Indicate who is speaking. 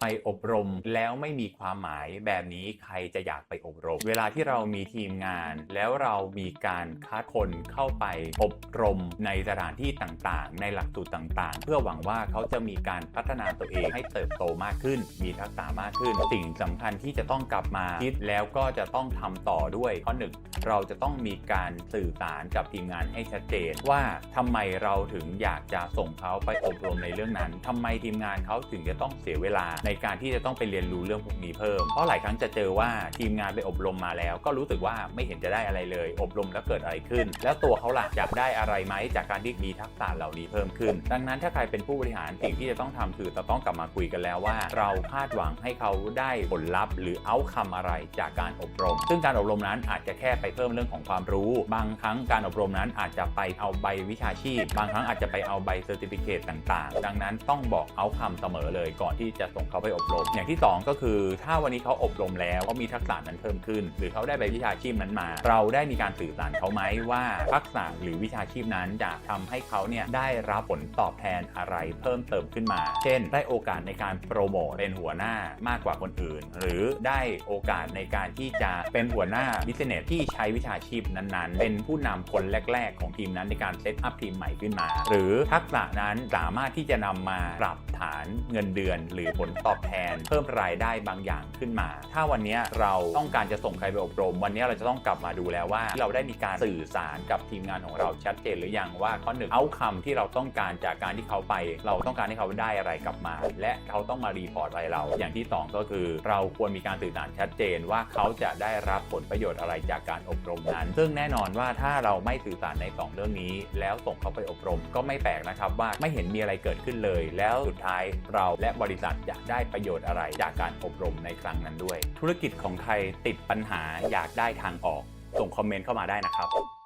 Speaker 1: ไปอบรมแล้วไม่มีความหมายแบบนี้ใครจะอยากไปอบรม เวลาที่เรามีทีมงาน แล้วเรามีการคัดคนเข้าไปอบรมในสถานที่ต่างๆ ในหลักสูตรต่างๆ เพื่อหวังว่าเขาจะมีการพัฒนาตัวเองให้เติบโตมากขึ้น มีทักษะมากขึ้น สิ่งสำคัญที่จะต้องกลับมาคิดแล้วก็จะต้องทำต่อด้วยข้อหนึ่งเราจะต้องมีการสื่อสารกับทีมงานให้ชัดเจนว่าทำไมเราถึงอยากจะส่งเขาไปอบรมในเรื่องนั้นทำไมทีมงานเขาถึงจะต้องเสียเวลาในการที่จะต้องไปเรียนรู้เรื่องพวกนี้เพิ่ม เพราะหลายครั้งจะเจอว่าทีมงานไปอบรมมาแล้ว ก็รู้สึกว่าไม่เห็นจะได้อะไรเลย อบรมแล้วเกิดอะไรขึ้น แล้วตัวเขาล่ะจะได้อะไรไหมจากการที่มีทักษะเหล่านี้เพิ่มขึ้น ดังนั้นถ้าใครเป็นผู้บริหารสิ่งที่จะต้องทำคือเราต้องกลับมาคุยกันแล้วว่า เราคาดหวังให้เขาได้ผลลัพธ์ หรือเอาคำอะไรจากการอบรม ซึ่งการอบรมนั้นอาจจะแค่ไปเพิ่มเรื่องของความรู้ บางครั้งการอบรมนั้นอาจจะไปเอาใบวิชาชีพ บางครั้งอาจจะไปเอาใบเซอร์ติฟิเคตต่าง ๆ ดังนั้นต้องบอกเอาคำเสมอเลยก่อนที่จะส่งเขาไปอบรม อย่างที่ 2 ก็คือถ้าวันนี้เขาอบรมแล้วเขามีทักษะนั้นเพิ่มขึ้น หรือเขาได้ใบวิชาชีพนั้นมา เราได้มีการสื่อสารเขาไหมว่าทักษะหรือวิชาชีพนั้นจะทำให้เขาเนี่ยได้รับผลตอบแทนอะไรเพิ่มเติมขึ้นมา เช่น ได้โอกาสในการโปรโมทเป็นหัวหน้ามากกว่าคนอื่น หรือได้โอกาสในการที่จะเป็นหัวหน้าบิสเนสที่ใช้วิชาชีพนั้นๆ เป็นผู้นำคนแรก ๆ ของทีมนั้นในการเซตอัพทีมใหม่ขึ้นมา หรือทักษะนั้นสามารถที่จะนำมาปรับฐานเงินเดือน หรือผลตอบแทน เพิ่มรายได้บางอย่างขึ้นมา ถ้าวันนี้เราต้องการจะส่งใครไปอบรม วันนี้เราจะต้องกลับมาดูแล้วว่า เราได้มีการสื่อสารกับทีมงานของเราชัดเจนหรือยังว่าข้อหนึ่งเอาคำที่เราต้องการจากการที่เขาไป เราต้องการให้เขาได้อะไรกลับมา และเขาต้องมารีพอร์ตอะไรเรา อย่างที่สองก็คือ เราควรมีการสื่อสารชัดเจนว่าเขาจะได้รับผลประโยชน์อะไรจากการอบรมนั้น ซึ่งแน่นอนว่าถ้าเราไม่สื่อสารในสองเรื่องนี้ แล้วส่งเขาไปอบรม ก็ไม่แปลกนะครับว่าไม่เห็นมีอะไรเกิดขึ้นเลย แล้วสุดท้ายเราและบริษัทจะได้ประโยชน์อะไรจากการอบรมในครั้งนั้นด้วย ธุรกิจของใครติดปัญหาอยากได้ทางออก ส่งคอมเมนต์เข้ามาได้นะครับ